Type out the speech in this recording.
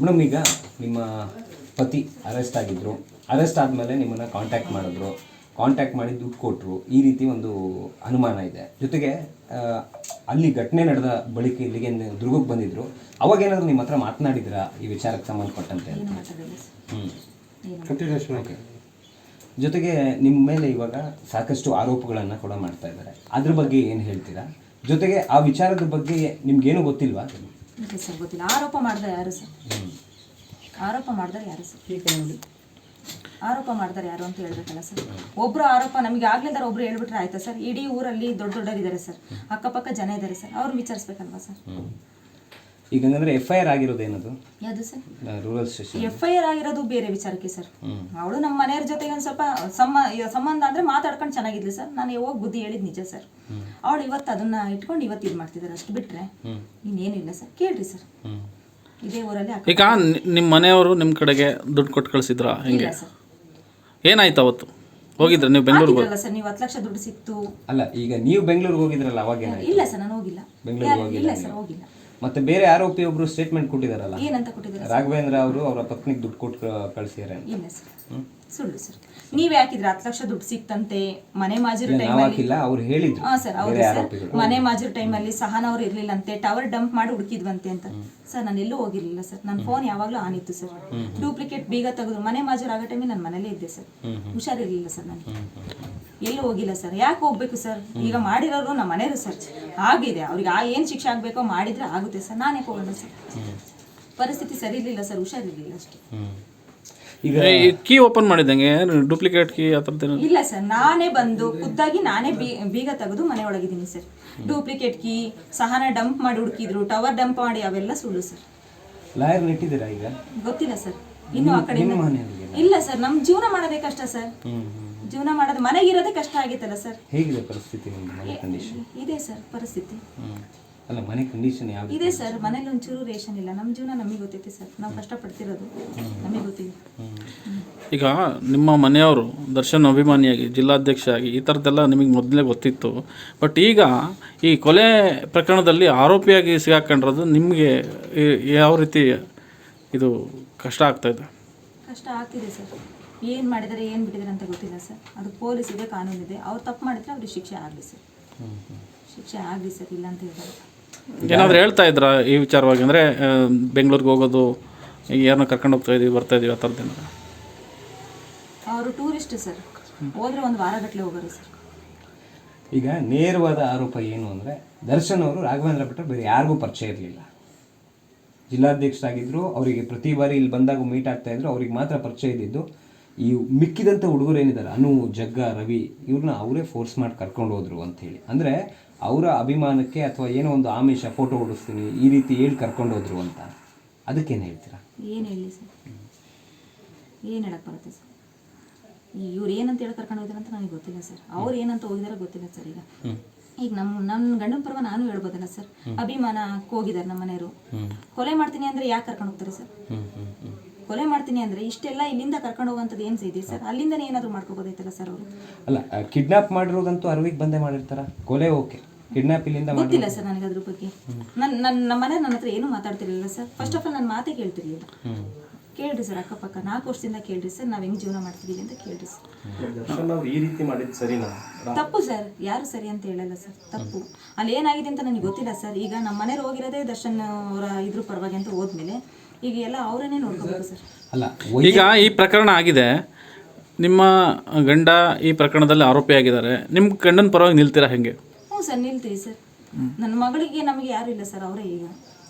Madam ಈಗ ನಿಮ್ಮ ಪತಿ ಅರೆಸ್ಟ್ ಆಗಿದ್ರು. ಅರೆಸ್ಟ್ ಆದಮೇಲೆ ನಿಮ್ಮನ್ನು ಕಾಂಟ್ಯಾಕ್ಟ್ ಮಾಡಿದ್ರು. ಕಾಂಟ್ಯಾಕ್ಟ್ ಮಾಡಿ ದುಡ್ಡು ಕೊಟ್ಟರು ಈ ರೀತಿ ಒಂದು ಅನುಮಾನ ಇದೆ. ಜೊತೆಗೆ ಅಲ್ಲಿ ಘಟನೆ ನಡೆದ ಬಳಿಕ ಇಲ್ಲಿಗೆ ದುರ್ಗಕ್ಕೆ ಬಂದಿದ್ರು. ಅವಾಗ ಏನಾದರೂ ನಿಮ್ಮ ಹತ್ರ ಮಾತನಾಡಿದ್ರಾ? ಈ ವಿಚಾರಕ್ಕೆ ಸಂಬಂಧಪಟ್ಟಂತೆ ಹ್ಞೂ ಜೊತೆಗೆ ನಿಮ್ಮ ಮೇಲೆ ಇವಾಗ ಸಾಕಷ್ಟು ಆರೋಪಗಳನ್ನು ಕೂಡ ಮಾಡ್ತಾ ಇದ್ದಾರೆ. ಅದ್ರ ಬಗ್ಗೆ ಏನು ಹೇಳ್ತೀರಾ? ಜೊತೆಗೆ ಆ ವಿಚಾರದ ಬಗ್ಗೆ ನಿಮ್ಗೇನು ಗೊತ್ತಿಲ್ವಾ? ಇಲ್ಲ ಸರ್ ಗೊತ್ತಿಲ್ಲ. ಆರೋಪ ಮಾಡಿದ್ರೆ ಯಾರು ಸರ್? ಆರೋಪ ಮಾಡಿದ್ರೆ ಯಾರು ಸರ್? ಆರೋಪ ಮಾಡಿದ್ರೆ ಯಾರು ಅಂತ ಹೇಳ್ಬೇಕಲ್ಲ ಸರ್? ಒಬ್ರು ಆರೋಪ ನಮಗೆ ಆಗ್ಲಿಲ್ದಾರ ಒಬ್ರು ಹೇಳ್ಬಿಟ್ರೆ ಆಯ್ತಾ ಸರ್? ಇಡೀ ಊರಲ್ಲಿ ದೊಡ್ಡ ದೊಡ್ಡವರಿದ್ದಾರೆ ಸರ್. ಅಕ್ಕಪಕ್ಕ ಜನ ಇದ್ದಾರೆ ಸರ್. ಅವ್ರು ವಿಚಾರಿಸ್ಬೇಕಲ್ವಾ ಸರ್? ಈಗ ಹಂಗಂದ್ರೆ ಎಫ್ ಐ ಆರ್ ಆಗಿರೋದು ಏನದು? ಯಾವುದು sir? Rural station F I R ಆಗಿರೋದು ಬೇರೆ ವಿಚಾರಕ್ಕೆ ಸರ್. ಅವಳು ನಮ್ಮ ಮನೆಯವ್ರ ಜೊತೆಗೆ ಒಂದು ಸ್ವಲ್ಪ ಸಮ ಸಂಬಂಧ ಅಂದ್ರೆ ಮಾತಾಡ್ಕೊಂಡು ಚೆನ್ನಾಗಿದ್ಲಿ ಸರ್. ನಾನು ಯಾವಾಗ ಬುದ್ಧಿ ಹೇಳಿದ್ ನಿಜ ಸರ್. ಅವಳು ಇವತ್ತು ಅದನ್ನ ಇಟ್ಕೊಂಡು ಇವತ್ತು ಇದು ಮಾಡ್ತಿದ್ದಾರೆ ಅಷ್ಟು ಬಿಟ್ರೆ ಇನ್ನೇನಿಲ್ಲ ಸರ್. ಕೇಳ್ರಿ ಸರ್. ಇದೇ ಊರಲ್ಲಿ ಈಗ ನಿಮ್ಮ ಮನೆಯವರು ನಿಮ್ಮ ಕಡೆಗೆ ದುಡ್ಡು ಕೊಟ್ಟು ಕಳಿಸಿದ್ರಾ? ಹೆಂಗೆ? ಇಲ್ಲ ಸರ್. ಏನಾಯ್ತು ಅವತ್ತು? ಹೋಗಿದ್ರೆ ನೀವು ಬೆಂಗಳೂರಿಗೆ ಹಾಕಿದ್ರಲ್ಲ ಸರ್ ನೀವು ಹತ್ತು ಲಕ್ಷ ದುಡ್ಡು ಸಿಕ್ತು. ಅಲ್ಲ ಈಗ ನೀವು ಬೆಂಗಳೂರಿಗೆ ಹೋಗಿದ್ರಲ್ಲ ಅವಾಗ ಏನಾಯ್ತು? ಇಲ್ಲ ಸರ್ ನಾನು ಹೋಗಿಲ್ಲ. ಬೆಂಗಳೂರಿಗೆ ಯಾರು- ಹೋಗಿಲ್ಲ ಇಲ್ಲ ಸರ್ ಹೋಗಿಲ್ಲ. ಮತ್ತೆ ಬೇರೆ ಆರೋಪಿ ಒಬ್ರು ಸ್ಟೇಟ್ಮೆಂಟ್ ಕೊಟ್ಟಿದಾರಲ್ಲ? ಏನಂತ ಕೊಟ್ಟಿದ್ದಾರೆ ರಾಘವೇಂದ್ರ ಅವರು ಅವರ ಪತ್ನಿಗೆ ದುಡ್ಡು ಕೊಟ್ಟು ಕಳಿಸಿದ್ದಾರೆ ಇಲ್ಲ ಸರ್. ಸುಳ್ಳು ಸರ್. ನೀವ್ ಹಾಕಿದ್ರೆ ಹತ್ತು ಲಕ್ಷ ದುಡ್ಡು ಸಿಕ್ತಂತೆ. ಮನೆ ಮಾಜಿರು ಹಾಕಿಲ್ಲ ಅವ್ರು ಹೇಳಿದ್ರು. ಹಾ ಸರ್ ಹೌದು ಸರ್. ಮನೆ ಮಾಜಿರೋ ಟೈಮಲ್ಲಿ ಸಹನ ಅವ್ರು ಇರ್ಲಿಲ್ಲಂತೆ ಟವರ್ ಡಂಪ್ ಮಾಡಿ ಹುಡುಕಿದ್ವಂತೆ ಅಂತ. ಸರ್ ನಾನು ಎಲ್ಲೂ ಹೋಗಿರ್ಲಿಲ್ಲ ಸರ್. ನನ್ನ ಫೋನ್ ಯಾವಾಗ್ಲೂ ಆನ್ ಇತ್ತು ಸರ್. ಡೂಪ್ಲಿಕೇಟ್ ಬೀಗ ತೆಗೆದ್ರು ಮನೆ ಮಾಜೂರು ಆಗೋ ಟೈಮಿಗೆ ನನ್ನ ಮನೇಲೇ ಇದ್ದೆ ಸರ್. ಹುಷಾರಿರ್ಲಿಲ್ಲ ಸರ್ ನನಗೆ ಎಲ್ಲೂ ಹೋಗಿಲ್ಲ ಸರ್. ಯಾಕೆ ಹೋಗ್ಬೇಕು ಸರ್? ಈಗ ಮಾಡಿರೋರು ನಮ್ಮ ಮನೆಯವರು ಸರ್. ಆಗಿದೆ ಅವ್ರಿಗೆ ಆ ಏನು ಶಿಕ್ಷೆ ಆಗಬೇಕೋ ಮಾಡಿದ್ರೆ ಆಗುತ್ತೆ ಸರ್. ನಾನೇ ಹೋಗೋಣ ಸರ್? ಪರಿಸ್ಥಿತಿ ಸರಿ ಇರಲಿಲ್ಲ ಸರ್. ಹುಷಾರಿರ್ಲಿಲ್ಲ ಅಷ್ಟೇ. ಈಗ ಈ ಕೀ ಓಪನ್ ಮಾಡಿದಂಗೆ ಡೂಪ್ಲಿಕೇಟ್ ಕೀ ಆ ಇಲ್ಲ ಸರ್ ನಾನೇ ಬಂದು ಖುದ್ದಾಗಿ ನಾನೇ ಬೀಗ ತೆಗೆದು ಮನೆ ಒಳಗಿದ್ದೀನಿ ಸರ್. ಡೂಪ್ಲಿಕೇಟ್ ಕೀ ಸಹನ ಡಂಪ್ ಮಾಡಿ ಹುಡುಕಿದ್ರು ಟವರ್ ಡಂಪ್ ಮಾಡಿ ಅವೆಲ್ಲ ಸುಳ್ಳು ಸರ್. ಲಾಯರ್ ನೆಟ್ಟಿದ್ದೀರಾ ಈಗ? ಗೊತ್ತಿಲ್ಲ ಸರ್. ಇನ್ನು ಆ ಕಡೆ ಇಲ್ಲ ಸರ್ ನಮ್ ಜೀವನ ಮಾಡೋದೇ ಕಷ್ಟ ಸರ್. ಜೀವನ ಮಾಡೋದು ಮನೆಗಿರೋದೇ ಕಷ್ಟ ಆಗಿತ್ತಲ್ಲ ಸರ್. ಹೇಗಿದೆ ಪರಿಸ್ಥಿತಿ ಮನೆ ಕಂಡೀಷನ್ ಇದೆ ಸರ್ ಪರಿಸ್ಥಿತಿ. ಅಲ್ಲ ಮನೆ ಕಂಡೀಷನ್ ಯಾವ ಇದೆ ಸರ್ ಮನೇಲಿ ಒಂಚೂರು ರೇಷನ್ ಇಲ್ಲ. ನಮ್ಮ ಜೀವನ ನಮಗೆ ಗೊತ್ತೈತೆ ಸರ್ ನಾವು ಕಷ್ಟಪಡ್ತಿರೋದು ನಮಗೆ ಗೊತ್ತಿದೆ ಈಗ ನಿಮ್ಮ ಮನೆಯವರು ದರ್ಶನ್ ಅಭಿಮಾನಿಯಾಗಿ ಜಿಲ್ಲಾಧ್ಯಕ್ಷ ಆಗಿ ಈ ಥರದ್ದೆಲ್ಲ ನಿಮಗೆ ಮೊದಲೇ ಗೊತ್ತಿತ್ತು. ಬಟ್ ಈಗ ಈ ಕೊಲೆ ಪ್ರಕರಣದಲ್ಲಿ ಆರೋಪಿಯಾಗಿ ಸಿಗಾಕೊಂಡಿರೋದು ನಿಮಗೆ ಯಾವ ರೀತಿ ಇದು ಕಷ್ಟ ಆಗ್ತಾ ಇದೆ? ಕಷ್ಟ ಆಗ್ತಿದೆ ಸರ್ ಏನು ಮಾಡಿದರೆ ಏನು ಬಿಟ್ಟಿದ್ದಾರೆ ಅಂತ ಗೊತ್ತಿಲ್ಲ ಸರ್ ಅದು ಪೊಲೀಸ್ ಇದೆ ಕಾನೂನು ಇದೆ ಅವ್ರು ತಪ್ಪು ಮಾಡಿದ್ರೆ ಅವ್ರಿಗೆ ಶಿಕ್ಷೆ ಆಗಲಿ ಸರ್ ಶಿಕ್ಷೆ ಆಗಲಿ ಸರ್ ಇಲ್ಲ ಅಂತ ಹೇಳಿದ್ದಾರೆ ಏನಾದರೂ ಹೇಳ್ತಾ ಇದ್ರ ಈ ವಿಚಾರವಾಗಿ? ಅಂದರೆ ಬೆಂಗಳೂರಿಗೆ ಹೋಗೋದು ಈಗ ಯಾರನ್ನ ಕರ್ಕೊಂಡು ಹೋಗ್ತಾ ಇದೀವಿ ಬರ್ತಾ ಇದೀವಿ ಆ ಥರದ್ದೇನಾರ ಅವರು ಟೂರಿಸ್ಟ್ ಸರ್. ಹೋದ್ರೆ ಒಂದು ವಾರಗಟ್ಟಲೆ ಹೋಗೋರು ಸರ್. ಈಗ ನೇರವಾದ ಆರೋಪ ಏನು ಅಂದರೆ ದರ್ಶನ್ ಅವರು ರಾಘವೇಂದ್ರ ಭಟ್ರು ಬೇರೆ ಯಾರಿಗೂ ಪರಿಚಯ ಇರಲಿಲ್ಲ. ಜಿಲ್ಲಾಧ್ಯಕ್ಷರಾಗಿದ್ದರು ಅವರಿಗೆ ಪ್ರತಿ ಬಾರಿ ಇಲ್ಲಿ ಬಂದಾಗ ಮೀಟ್ ಆಗ್ತಾ ಇದ್ರು ಅವ್ರಿಗೆ ಮಾತ್ರ ಪರಿಚಯ ಇದ್ದಿದ್ದು ಈ ಮಿಕ್ಕಿದಂಥ ಹುಡುಗರು ಏನಿದ್ದಾರೆ ಅನು ಜಗ್ಗ ರವಿ ಇವ್ರನ್ನ ಅವರೇ ಫೋರ್ಸ್ ಮಾಡಿ ಕರ್ಕೊಂಡು ಹೋದ್ರು ಅಂಥೇಳಿ ಅಂದರೆ ಅವರ ಅಭಿಮಾನಕ್ಕೆ ಅಥವಾ ಏನೋ ಒಂದು ಆಮಿಷ ಫೋಟೋ ಹೊಡಿಸ್ತೀನಿ ಈ ರೀತಿ ಹೇಳಿ ಕರ್ಕೊಂಡು ಹೋದ್ರು ಅಂತ. ಅದಕ್ಕೇನು ಹೇಳ್ತೀರಾ? ಏನು ಹೇಳಿ ಸರ್? ಏನು ಹೇಳಕ್ಕೆ ಬರುತ್ತೆ ಸರ್? ಇವ್ರು ಏನಂತ ಹೇಳಿ ಕರ್ಕೊಂಡು ಹೋಗಿದ್ದಾರೆ ಅಂತ ನನಗೆ ಗೊತ್ತಿಲ್ಲ ಸರ್. ಅವ್ರು ಏನಂತ ಹೋಗಿದಾರೋ ಗೊತ್ತಿಲ್ಲ ಸರ್ ಈಗ. ಈಗ ನಮ್ಮ ನನ್ನ ಗಂಡನ ಪರ್ವ ನಾನು ಹೇಳ್ಬೋದಲ್ಲ ಸರ್? ಅಭಿಮಾನ ಹೋಗಿದ್ದಾರೆ ನಮ್ಮ ಮನೆಯವರು. ಕೊಲೆ ಮಾಡ್ತೀನಿ ಅಂದ್ರೆ ಯಾಕೆ ಕರ್ಕೊಂಡು ಹೋಗ್ತಾರೆ ಸರ್? ಕೊಲೆ ಮಾಡ್ತೀನಿ ಅಂದ್ರೆ ಇಷ್ಟೆಲ್ಲ ಇಲ್ಲಿಂದ ಕರ್ಕೊಂಡು ಹೋಗುವಂಥದ್ದು ಏನು ಇದೆ ಸರ್? ಅಲ್ಲಿಂದನೇ ಏನಾದರೂ ಮಾಡ್ಕೋಬೋದೈತಲ್ಲ ಸರ್ ಅವರು? ಅಲ್ಲ ಕಿಡ್ನಾಪ್ ಮಾಡಿರೋದಂತೂ ಅರವಿಗೆ ಬಂದೇ ಮಾಡಿರ್ತಾರ? ಕೊಲೆ ಓಕೆ. ಕಿಡ್ನಾಪ್ ಇಲ್ಲಿಂದ ಗೊತ್ತಿಲ್ಲ ಸರ್ ನನಗೆ ಅದ್ರ ಬಗ್ಗೆ. ನನ್ನ ನನ್ನ ನಮ್ಮ ಮನೆ ನನ್ನ ಹತ್ರ ಏನೂ ಮಾತಾಡ್ತಿರ್ಲಿಲ್ಲ ಸರ್. ಫಸ್ಟ್ ಆಫ್ ಆಲ್ ನನ್ನ ಮಾತೇ ಕೇಳ್ತಿರ್ಲಿಲ್ಲ. ಕೇಳ್ರಿ ಸರ್ ಅಕ್ಕಪಕ್ಕ. ನಾಲ್ಕು ವರ್ಷದಿಂದ ಕೇಳ್ರಿ ಸರ್. ನಾವು ಹೆಂಗೆ ಜೀವನ ಮಾಡ್ತಿದ್ದೀವಿ ಅಂತ ಕೇಳ್ರಿ ಸರ್. ದರ್ಶನ್ ಅವ್ರು ಈ ರೀತಿ ಮಾಡಿದ್ದು ಸರಿನಾ? ತಪ್ಪು ಸರ್. ಯಾರು ಸರಿ ಅಂತ ಹೇಳಲ್ಲ ಸರ್. ತಪ್ಪು. ಅಲ್ಲಿ ಏನಾಗಿದೆ ಅಂತ ನನಗೆ ಗೊತ್ತಿಲ್ಲ ಸರ್. ಈಗ ನಮ್ಮ ಮನೆಯವ್ರು ಹೋಗಿರೋದೇ ದರ್ಶನ್ ಅವರ ಇದ್ರ ಪರವಾಗಿ ಅಂತ ಹೋದ್ಮೇಲೆ ಈಗ ಎಲ್ಲ ಅವರನ್ನೇ ನೋಡ್ಕೋಬೇಕು ಸರ್. ಅಲ್ಲ ಈಗ ಈ ಪ್ರಕರಣ ಆಗಿದೆ. ನಿಮ್ಮ ಗಂಡ ಈ ಪ್ರಕರಣದಲ್ಲಿ ಆರೋಪಿಯಾಗಿದ್ದಾರೆ. ನಿಮ್ಮ ಗಂಡನ ಪರವಾಗಿ ನಿಲ್ತೀರಾ ಹೆಂಗೆ? ಸರ್ ನಿಲ್ತೀವಿ ಸರ್. ನನ್ನ ಮಗಳಿಗೆ ನಮಗೆ ಯಾರು ಇಲ್ಲ ಸರ್ ಅವರೇ ಈಗ.